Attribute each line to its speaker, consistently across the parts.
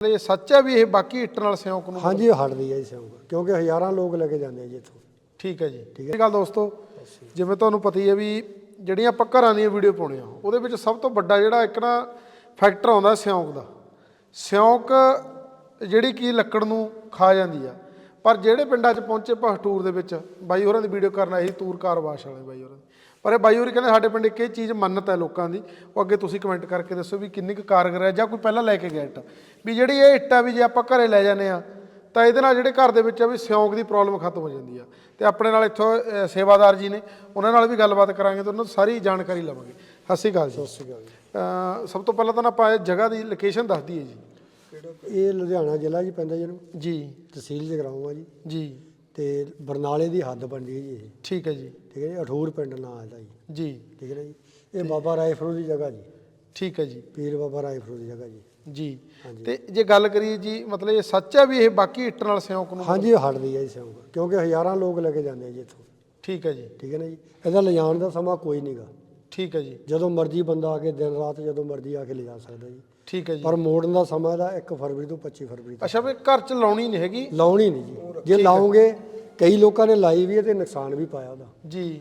Speaker 1: ਇਹ ਸੱਚ ਹੈ ਵੀ ਇਹ ਬਾਕੀ ਇੱਟ ਨਾਲ ਸਿਉਂਕ ਨੂੰ
Speaker 2: ਹਾਂਜੀ ਇਹ ਹਟਦੀ ਹੈ ਜੀ ਸਿਉਂਕ। ਕਿਉਂਕਿ ਹਜ਼ਾਰਾਂ ਲੋਕ ਲੈ ਕੇ ਜਾਂਦੇ ਆ ਜੀ ਇੱਥੋਂ।
Speaker 1: ਠੀਕ ਹੈ ਜੀ। ਠੀਕ ਹੈ। ਗੱਲ ਦੋਸਤੋ ਜਿਵੇਂ ਤੁਹਾਨੂੰ ਪਤਾ ਹੀ ਹੈ ਵੀ ਜਿਹੜੀਆਂ ਆਪਾਂ ਘਰਾਂ ਦੀਆਂ ਵੀਡੀਓ ਪਾਉਣੇ ਆ ਉਹਦੇ ਵਿੱਚ ਸਭ ਤੋਂ ਵੱਡਾ ਜਿਹੜਾ ਇੱਕ ਨਾ ਫੈਕਟਰ ਆਉਂਦਾ ਸਿਉਂਕ ਦਾ। ਸਿਉਂਕ ਜਿਹੜੀ ਕੀ ਲੱਕੜ ਨੂੰ ਖਾ ਜਾਂਦੀ ਆ। ਪਰ ਜਿਹੜੇ ਪਿੰਡਾਂ 'ਚ ਪਹੁੰਚੇ ਪਹਟੂਰ ਦੇ ਵਿੱਚ ਬਾਈ ਹੋਰਾਂ ਦੀ ਵੀਡੀਓ ਕਰਨ ਆਏ ਸੀ ਤੂਰ ਕਾਰਵਾਸ਼ ਵਾਲੇ ਬਾਈ ਹੋਰਾਂ ਦੀ। ਪਰ ਇਹ ਬਾਈ ਹੋਰੀ ਕਹਿੰਦੇ ਸਾਡੇ ਪਿੰਡ ਇੱਕ ਇਹ ਚੀਜ਼ ਮੰਨਤ ਹੈ ਲੋਕਾਂ ਦੀ ਉਹ ਅੱਗੇ ਤੁਸੀਂ ਕਮੈਂਟ ਕਰਕੇ ਦੱਸੋ ਵੀ ਕਿੰਨੀ ਕੁ ਕਾਰਗਰ ਹੈ ਜਾਂ ਕੋਈ ਪਹਿਲਾਂ ਲੈ ਕੇ ਗਿਆ ਇੱਟ। ਵੀ ਜਿਹੜੀ ਇਹ ਇੱਟ ਆ ਵੀ ਜੇ ਆਪਾਂ ਘਰੇ ਲੈ ਜਾਂਦੇ ਆ ਤਾਂ ਇਹਦੇ ਨਾਲ ਜਿਹੜੇ ਘਰ ਦੇ ਵਿੱਚ ਆ ਵੀ ਸਿਉਂਕ ਦੀ ਪ੍ਰੋਬਲਮ ਖਤਮ ਹੋ ਜਾਂਦੀ ਆ। ਤੇ ਆਪਣੇ ਨਾਲ ਇੱਥੋਂ ਸੇਵਾਦਾਰ ਜੀ ਨੇ ਉਹਨਾਂ ਨਾਲ ਵੀ ਗੱਲਬਾਤ ਕਰਾਂਗੇ ਤੇ ਉਹਨਾਂ ਤੋਂ ਸਾਰੀ ਜਾਣਕਾਰੀ ਲਵਾਂਗੇ। ਸਤਿ ਸ਼੍ਰੀ ਅਕਾਲ ਜੀ।
Speaker 2: ਸਤਿ ਸ਼੍ਰੀ ਅਕਾਲ
Speaker 1: ਅ, ਸਭ ਤੋਂ ਪਹਿਲਾਂ ਤਾਂ ਨਾ ਆਪਾਂ ਇਹ ਜਗ੍ਹਾ ਦੀ ਲੋਕੇਸ਼ਨ ਦੱਸ ਦਈਏ ਜੀ।
Speaker 2: ਜੀ ਇਹ ਲੁਧਿਆਣਾ ਜ਼ਿਲ੍ਹਾ ਜੀ ਪੈਂਦਾ ਜਿਹਨੂੰ
Speaker 1: ਜੀ।
Speaker 2: ਤਹਿਸੀਲ ਜਗਰਾਉਂ ਆ ਜੀ।
Speaker 1: ਜੀ।
Speaker 2: ਤੇ ਬਰਨਾਲੇ ਦੀ ਹੱਦ ਬਣਦੀ ਹੈ ਜੀ ਇਹ।
Speaker 1: ਠੀਕ ਹੈ ਜੀ।
Speaker 2: ਠੀਕ ਹੈ ਜੀ ਅਠੂਰ ਪਿੰਡ ਨਾਂ ਇਹਦਾ ਜੀ।
Speaker 1: ਜੀ।
Speaker 2: ਠੀਕ ਹੈ ਨਾ ਜੀ ਇਹ ਬਾਬਾ ਰਾਏ ਫਰੂ ਦੀ ਜਗ੍ਹਾ ਜੀ।
Speaker 1: ਠੀਕ ਹੈ ਜੀ।
Speaker 2: ਪੀਰ ਬਾਬਾ ਰਾਏ ਫਰੂ ਦੀ ਜਗ੍ਹਾ ਜੀ।
Speaker 1: ਜੀ। ਤੇ ਜੇ ਗੱਲ ਕਰੀਏ ਜੀ ਮਤਲਬ ਇਹ ਸੱਚ ਹੈ ਵੀ ਇਹ ਬਾਕੀ ਇੱਟ ਨਾਲ ਸਿਉਂਕ ਨੂੰ?
Speaker 2: ਹਾਂਜੀ ਹਟਦੀ ਹੈ ਜੀ ਸਿਉਂਕ। ਕਿਉਂਕਿ ਹਜ਼ਾਰਾਂ ਲੋਕ ਲੈ ਕੇ ਜਾਂਦੇ ਆ ਜੀ ਇੱਥੋਂ।
Speaker 1: ਠੀਕ ਹੈ ਜੀ।
Speaker 2: ਠੀਕ ਹੈ ਨਾ ਜੀ। ਇਹਦਾ ਲਿਜਾਣ ਦਾ ਸਮਾਂ ਕੋਈ ਨਹੀਂਗਾ
Speaker 1: ਠੀਕ ਹੈ ਜੀ।
Speaker 2: ਜਦੋਂ ਮਰਜ਼ੀ ਬੰਦਾ ਆ ਕੇ ਦਿਨ ਰਾਤ ਜਦੋਂ ਮਰਜ਼ੀ ਆ ਕੇ ਲਿਜਾ ਸਕਦਾ ਜੀ।
Speaker 1: ਠੀਕ ਹੈ ਜੀ।
Speaker 2: ਪਰ ਮੋੜਨ ਦਾ ਸਮਾਂ ਇਹਦਾ 1 ਫਰਵਰੀ ਤੋਂ 25 ਫਰਵਰੀ ਤੱਕ।
Speaker 1: ਅੱਛਾ ਵੀ ਘਰ ਚ ਲਾਉਣੀ ਨਹੀਂ ਹੈਗੀ?
Speaker 2: ਲਾਉਣੀ ਨਹੀਂ ਜੀ। ਜੇ ਲਾਉਂਗੇ ਕਈ ਲੋਕਾਂ ਨੇ ਲਾਈ ਵੀ ਹੈ ਤੇ ਨੁਕਸਾਨ ਵੀ ਪਾਇਆ ਉਹਦਾ।
Speaker 1: ਜੀ।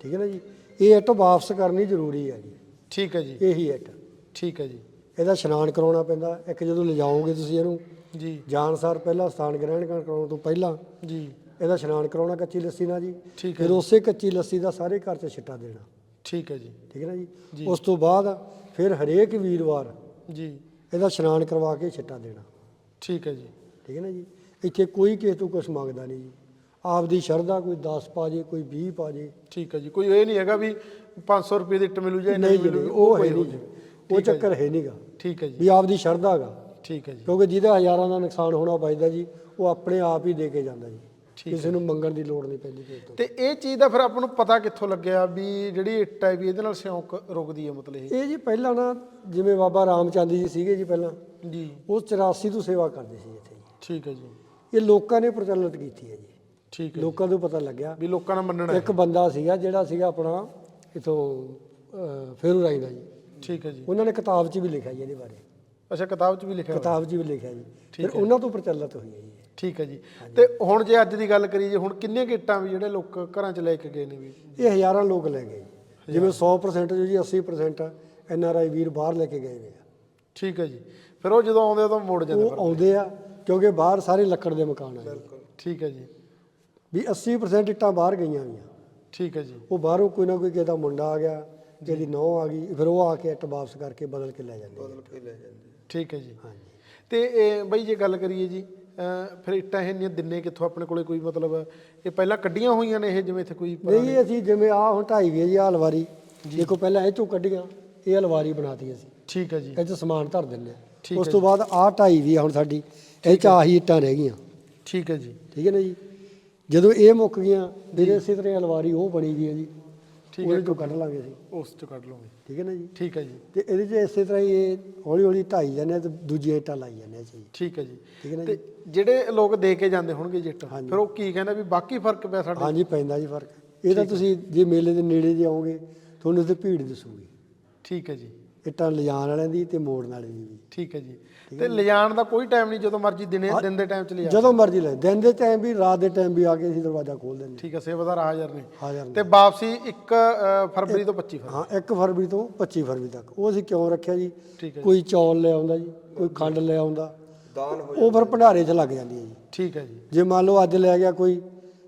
Speaker 2: ਠੀਕ ਹੈ ਨਾ ਜੀ? ਇਹ ਇੱਟ ਵਾਪਸ ਕਰਨੀ ਜ਼ਰੂਰੀ ਹੈ ਜੀ।
Speaker 1: ਠੀਕ ਹੈ ਜੀ।
Speaker 2: ਇਹੀ ਇੱਟ।
Speaker 1: ਠੀਕ ਹੈ ਜੀ।
Speaker 2: ਇਹਦਾ ਇਸ਼ਨਾਨ ਕਰਾਉਣਾ ਪੈਂਦਾ। ਇੱਕ ਜਦੋਂ ਲਿਜਾਓਗੇ ਤੁਸੀਂ ਇਹਨੂੰ
Speaker 1: ਜੀ।
Speaker 2: ਜਾਣਸਾਰ ਪਹਿਲਾਂ ਸਥਾਨ ਗ੍ਰਹਿਣ ਕਰਾਉਣ ਤੋਂ ਪਹਿਲਾਂ
Speaker 1: ਜੀ।
Speaker 2: ਇਹਦਾ ਇਸ਼ਨਾਨ ਕਰਾਉਣਾ ਕੱਚੀ ਲੱਸੀ ਨਾਲ ਜੀ।
Speaker 1: ਠੀਕ ਹੈ
Speaker 2: ਫਿਰ ਉਸੇ ਕੱਚੀ ਲੱਸੀ ਦਾ ਸਾਰੇ ਘਰ 'ਚ ਛਿੱਟਾ ਦੇਣਾ।
Speaker 1: ਠੀਕ ਹੈ ਜੀ।
Speaker 2: ਠੀਕ ਹੈ ਨਾ ਜੀ? ਉਸ ਤੋਂ ਬਾਅਦ ਫਿਰ ਹਰੇਕ ਵੀਰਵਾਰ
Speaker 1: ਜੀ।
Speaker 2: ਇਹਦਾ ਇਸ਼ਨਾਨ ਕਰਵਾ ਕੇ ਛਿੱਟਾ ਦੇਣਾ।
Speaker 1: ਠੀਕ ਹੈ ਜੀ।
Speaker 2: ਠੀਕ ਹੈ ਨਾ ਜੀ? ਇੱਥੇ ਕੋਈ ਕਿਸੇ ਤੋਂ ਕੁਝ ਮੰਗਦਾ ਨਹੀਂ ਜੀ। ਆਪਦੀ ਸ਼ਰਧਾ ਕੋਈ 10 ਪਾ ਜੇ ਕੋਈ 20 ਪਾ ਜੇ।
Speaker 1: ਠੀਕ ਹੈ ਜੀ ਕੋਈ ਇਹ ਨਹੀਂ ਹੈਗਾ ਵੀ 500 ਰੁਪਏ ਦੀ ਇੱਟ ਮਿਲੂ ਜਾਂ
Speaker 2: ਨਹੀਂ
Speaker 1: ਮਿਲੂ
Speaker 2: ਉਹ ਹੈ ਨਹੀਂ ਉਹ ਚੱਕਰ ਹੈ ਨਹੀਂਗਾ
Speaker 1: ਠੀਕ ਹੈ ਜੀ।
Speaker 2: ਵੀ ਆਪਦੀ ਸ਼ਰਧਾ ਹੈਗਾ
Speaker 1: ਠੀਕ ਹੈ ਜੀ।
Speaker 2: ਕਿਉਂਕਿ ਜਿਹਦਾ ਹਜ਼ਾਰਾਂ ਦਾ ਨੁਕਸਾਨ ਹੋਣਾ ਵੱਜਦਾ ਜੀ ਉਹ ਆਪਣੇ ਆਪ ਹੀ ਦੇ ਕੇ ਜਾਂਦਾ ਜੀ। ਕਿਸੇ ਨੂੰ ਮੰਗਣ ਦੀ ਲੋੜ ਨਹੀਂ ਪੈਂਦੀ ਕਿਸੇ ਤੋਂ।
Speaker 1: ਤੇ ਇਹ ਚੀਜ਼ ਦਾ ਫਿਰ ਆਪਾਂ ਨੂੰ ਪਤਾ ਕਿੱਥੋਂ ਲੱਗਿਆ ਵੀ ਜਿਹੜੀ ਇੱਟ ਹੈ ਵੀ ਇਹਦੇ ਨਾਲ ਸਿਉਂਕ ਰੁਕਦੀ ਹੈ ਮਤਲਬ ਇਹ?
Speaker 2: ਇਹ ਜੀ ਪਹਿਲਾਂ ਨਾ ਜਿਵੇਂ ਬਾਬਾ ਰਾਮਚੰਦ ਜੀ ਸੀਗੇ ਜੀ ਪਹਿਲਾਂ
Speaker 1: ਜੀ।
Speaker 2: ਉਹ 84 ਤੋਂ ਸੇਵਾ ਕਰਦੇ ਸੀ ਇੱਥੇ ਜੀ।
Speaker 1: ਠੀਕ ਹੈ ਜੀ।
Speaker 2: ਇਹ ਲੋਕਾਂ ਨੇ ਪ੍ਰਚਲਿਤ ਕੀਤੀ ਹੈ ਜੀ।
Speaker 1: ਠੀਕ ਹੈ
Speaker 2: ਲੋਕਾਂ ਨੂੰ ਪਤਾ ਲੱਗਿਆ
Speaker 1: ਵੀ ਲੋਕਾਂ ਨਾਲ ਮੰਨਣਾ।
Speaker 2: ਇੱਕ ਬੰਦਾ ਸੀਗਾ ਜਿਹੜਾ ਸੀਗਾ ਆਪਣਾ ਇਥੋਂ ਫੇਰੂ ਰਾਈ ਦਾ ਜੀ।
Speaker 1: ਠੀਕ ਹੈ ਜੀ।
Speaker 2: ਉਹਨਾਂ ਨੇ ਕਿਤਾਬ 'ਚ ਵੀ ਲਿਖਿਆ ਜੀ ਇਹਦੇ ਬਾਰੇ।
Speaker 1: ਅੱਛਾ ਕਿਤਾਬ 'ਚ ਵੀ ਲਿਖਿਆ।
Speaker 2: ਕਿਤਾਬ 'ਚ ਵੀ ਲਿਖਿਆ ਜੀ। ਫਿਰ ਉਹਨਾਂ ਤੋਂ ਪ੍ਰਚਲਿਤ ਹੋਈ ਹੈ ਜੀ।
Speaker 1: ਠੀਕ ਹੈ ਜੀ। ਤੇ ਹੁਣ ਜੇ ਅੱਜ ਦੀ ਗੱਲ ਕਰੀਏ ਜੇ ਹੁਣ ਕਿੰਨੀਆਂ ਗਿੱਟਾਂ ਵੀ ਜਿਹੜੇ ਲੋਕ ਘਰਾਂ 'ਚ ਲੈ ਕੇ ਗਏ ਨੇ ਵੀ?
Speaker 2: ਇਹ ਹਜ਼ਾਰਾਂ ਲੋਕ ਲੈ ਗਏ ਜਿਵੇਂ 100% ਜੋ ਜੀ 80% ਐਨ ਆਰ ਆਈ ਵੀਰ ਬਾਹਰ ਲੈ ਕੇ ਗਏ ਆ।
Speaker 1: ਠੀਕ ਹੈ ਜੀ। ਫਿਰ ਉਹ ਜਦੋਂ ਆਉਂਦੇ ਉਦੋਂ ਮੋੜ ਜਾਂਦੇ
Speaker 2: ਉਹ ਆਉਂਦੇ ਆ ਕਿਉਂਕਿ ਬਾਹਰ ਸਾਰੇ ਲੱਕੜ ਦੇ ਮਕਾਨ ਆ ਜੀ।
Speaker 1: ਠੀਕ ਹੈ ਜੀ।
Speaker 2: ਵੀ 80% ਇੱਟਾਂ ਬਾਹਰ ਗਈਆਂ ਹੋਈਆਂ।
Speaker 1: ਠੀਕ ਹੈ ਜੀ।
Speaker 2: ਉਹ ਬਾਹਰੋਂ ਕੋਈ ਨਾ ਕੋਈ ਕਿਸੇ ਦਾ ਮੁੰਡਾ ਆ ਗਿਆ ਕਿਸੇ ਦੀ ਨੌਂ ਆ ਗਈ ਫਿਰ ਉਹ ਆ ਕੇ ਇੱਟ ਵਾਪਸ ਕਰਕੇ ਬਦਲ ਕੇ ਲੈ ਜਾਂਦੇ ਆ।
Speaker 1: ਠੀਕ ਹੈ ਜੀ।
Speaker 2: ਹਾਂਜੀ।
Speaker 1: ਤੇ ਇਹ ਬਈ ਜੇ ਗੱਲ ਕਰੀਏ ਜੀ ਫਿਰ ਇੱਟਾਂ ਇਹ ਇੰਨੀਆਂ ਦਿਨੇ ਕਿੱਥੋਂ? ਆਪਣੇ ਕੋਲੇ ਕੋਈ ਮਤਲਬ ਇਹ ਪਹਿਲਾਂ ਕੱਢੀਆਂ ਹੋਈਆਂ ਨੇ ਇਹ ਜਿਵੇਂ ਇੱਥੇ ਕੋਈ
Speaker 2: ਨਹੀਂ ਅਸੀਂ ਜਿਵੇਂ ਆ ਹੁਣ ਢਾਈ ਵੀ ਹੈ ਜੀ। ਆਹ ਅਲਵਾਰੀ ਦੇਖੋ ਪਹਿਲਾਂ ਇਹ ਚੋਂ ਕੱਢੀਆਂ ਇਹ ਅਲਵਾਰੀ ਬਣਾਤੀ ਅਸੀਂ।
Speaker 1: ਠੀਕ ਹੈ ਜੀ।
Speaker 2: ਇਹ 'ਚ ਸਮਾਨ ਧਰ ਦਿੰਦੇ
Speaker 1: ਠੀਕ
Speaker 2: ਆ ਉਸ ਤੋਂ ਬਾਅਦ ਆਹ ਢਾਈ ਵੀ ਆ ਹੁਣ ਸਾਡੀ ਇਹ ਚ ਆਹੀ ਇੱਟਾਂ ਰਹਿ ਗਈਆਂ।
Speaker 1: ਠੀਕ ਹੈ ਜੀ।
Speaker 2: ਠੀਕ ਹੈ ਨਾ ਜੀ? ਜਦੋਂ ਇਹ ਮੁੱਕ ਗਈਆਂ ਫਿਰ ਇਸੇ ਤਰ੍ਹਾਂ ਅਲਵਾਰੀ ਉਹ ਬਣੀ ਵੀ ਹੈ ਜੀ
Speaker 1: ਠੀਕ
Speaker 2: ਉਹਦੇ ਚੋਂ ਕੱਢ ਲਾਂਗੇ ਅਸੀਂ।
Speaker 1: ਉਸ ਚ ਕੱਢ ਲਓਗੇ
Speaker 2: ਠੀਕ ਹੈ ਨਾ ਜੀ?
Speaker 1: ਠੀਕ ਹੈ ਜੀ।
Speaker 2: ਤੇ ਇਹਦੇ 'ਚ ਇਸੇ ਤਰ੍ਹਾਂ ਹੀ ਇਹ ਹੌਲੀ ਹੌਲੀ ਢਾਈ ਜਾਂਦੇ ਆ ਤੇ ਦੂਜੀਆਂ ਇੱਟਾਂ ਲਾਈ ਜਾਂਦੇ ਆ ਜੀ
Speaker 1: ਠੀਕ ਹੈ ਜੀ।
Speaker 2: ਠੀਕ ਹੈ ਨਾ
Speaker 1: ਤੇ ਜਿਹੜੇ ਲੋਕ ਦੇ ਕੇ ਜਾਂਦੇ ਹੋਣਗੇ ਜਿੱਟ ਫਿਰ ਉਹ ਕੀ ਕਹਿੰਦਾ ਵੀ ਬਾਕੀ ਫ਼ਰਕ ਪਿਆ ਸਾਡੇ
Speaker 2: ਹਾਂਜੀ ਪੈਂਦਾ ਜੀ ਫ਼ਰਕ। ਇਹ ਤਾਂ ਤੁਸੀਂ ਜੇ ਮੇਲੇ ਦੇ ਨੇੜੇ ਜੇ ਆਓਗੇ ਤੁਹਾਨੂੰ ਉੱਥੇ ਭੀੜ ਦਿਸੂਗੀ।
Speaker 1: ਠੀਕ ਹੈ ਜੀ।
Speaker 2: ਇੱਟਾਂ ਲਿਜਾਣ ਵਾਲਿਆਂ ਦੀ ਤੇ ਮੋੜਨ ਵਾਲਿਆਂ ਦੀ ਵੀ।
Speaker 1: ਠੀਕ ਹੈ ਜੀ। ਤੇ ਲਿਜਾਣ ਦਾ ਕੋਈ ਟਾਈਮ ਨਹੀਂ ਜਦੋਂ ਮਰਜ਼ੀ ਦਿਨੇ ਦਿਨ ਦੇ ਟਾਈਮ ਚ ਲਿਜਾ
Speaker 2: ਜਦੋਂ ਮਰਜ਼ੀ ਲੈ। ਦਿਨ ਦੇ ਟਾਈਮ ਵੀ ਰਾਤ ਦੇ ਟਾਈਮ ਵੀ ਆ ਕੇ ਅਸੀਂ ਦਰਵਾਜ਼ਾ ਖੋਲ ਦਿੰਦੇ
Speaker 1: ਠੀਕ ਹੈ ਸੇਵਾਦਾਰ ਹਾਜ਼ਰ ਨੇ।
Speaker 2: ਹਾਜ਼ਰ ਨੇ।
Speaker 1: ਤੇ ਵਾਪਸੀ 1 ਫਰਵਰੀ ਤੋਂ 25 ਫਰਵਰੀ।
Speaker 2: ਹਾਂ 1 ਫਰਵਰੀ ਤੋਂ 25 ਫਰਵਰੀ ਤੱਕ। ਉਹ ਅਸੀਂ ਕਿਉਂ ਰੱਖਿਆ ਜੀ? ਕੋਈ ਚੌਲ ਲੈ ਆਉਂਦਾ ਜੀ ਕੋਈ ਖੰਡ ਲੈ ਆਉਂਦਾ। ਉਹ ਫਿਰ ਭੰਡਾਰੇ 'ਚ ਲੱਗ ਜਾਂਦੀ ਹੈ ਜੀ।
Speaker 1: ਠੀਕ ਹੈ ਜੀ।
Speaker 2: ਜੇ ਮੰਨ ਲਓ ਅੱਜ ਲੈ ਗਿਆ ਕੋਈ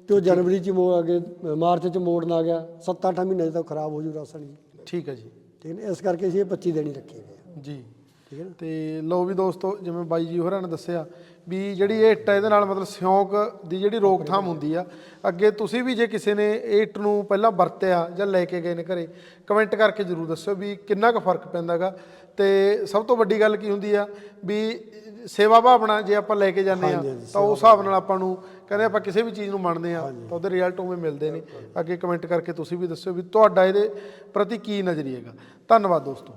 Speaker 2: ਤੇ ਉਹ ਜਨਵਰੀ 'ਚ ਮੋੜ ਅੱਗੇ ਮਾਰਚ 'ਚ ਮੋੜਨ ਆ ਗਿਆ 7-8 ਮਹੀਨੇ 'ਚ ਤਾਂ ਖਰਾਬ ਹੋ ਜੂ ਰਾਸ਼ਨ ਜੀ
Speaker 1: ਠੀਕ ਹੈ ਜੀ।
Speaker 2: ਠੀਕ ਹੈ ਇਸ ਕਰਕੇ ਅਸੀਂ ਇਹ 25 ਦਿਨ ਹੀ ਰੱਖੇ ਹੋਏ
Speaker 1: ਜੀ।
Speaker 2: ਠੀਕ ਹੈ ਨਾ?
Speaker 1: ਤੇ ਲਓ ਵੀ ਦੋਸਤੋ ਜਿਵੇਂ ਬਾਈ ਜੀ ਹੋਰਾਂ ਨੇ ਦੱਸਿਆ ਵੀ ਜਿਹੜੀ ਇਹ ਇੱਟ ਆ, ਇਹਦੇ ਨਾਲ ਮਤਲਬ ਸਿਉਂਕ ਦੀ ਜਿਹੜੀ ਰੋਕਥਾਮ ਹੁੰਦੀ ਆ ਅੱਗੇ ਤੁਸੀਂ ਵੀ ਜੇ ਕਿਸੇ ਨੇ ਇਹ ਇੱਟ ਨੂੰ ਪਹਿਲਾਂ ਵਰਤਿਆ ਜਾਂ ਲੈ ਕੇ ਗਏ ਨੇ ਘਰੇ ਕਮੈਂਟ ਕਰਕੇ ਜਰੂਰ ਦੱਸਿਓ ਵੀ ਕਿੰਨਾ ਕੁ ਫ਼ਰਕ ਪੈਂਦਾਗਾ। ਤੇ ਸਭ ਤੋਂ ਵੱਡੀ ਗੱਲ ਕੀ ਹੁੰਦੀ ਆ ਵੀ ਸੇਵਾ ਭਾਵਨਾ ਜੇ ਆਪਾਂ ਲੈ ਕੇ ਜਾਂਦੇ ਆ ਤਾਂ ਉਸ ਹਿਸਾਬ ਨਾਲ ਆਪਾਂ ਨੂੰ ਕਹਿੰਦੇ ਆਪਾਂ ਕਿਸੇ ਵੀ ਚੀਜ਼ ਨੂੰ ਮੰਨਦੇ ਆ ਤਾਂ ਉਹਦੇ ਰਿਜ਼ਲਟ ਉਵੇਂ ਮਿਲਦੇ ਨੇ। ਅੱਗੇ ਕਮੈਂਟ ਕਰਕੇ ਤੁਸੀਂ ਵੀ ਦੱਸਿਓ ਵੀ ਤੁਹਾਡਾ ਇਹਦੇ ਪ੍ਰਤੀ ਕੀ ਨਜ਼ਰੀਆ ਹੈਗਾ। ਧੰਨਵਾਦ ਦੋਸਤੋ।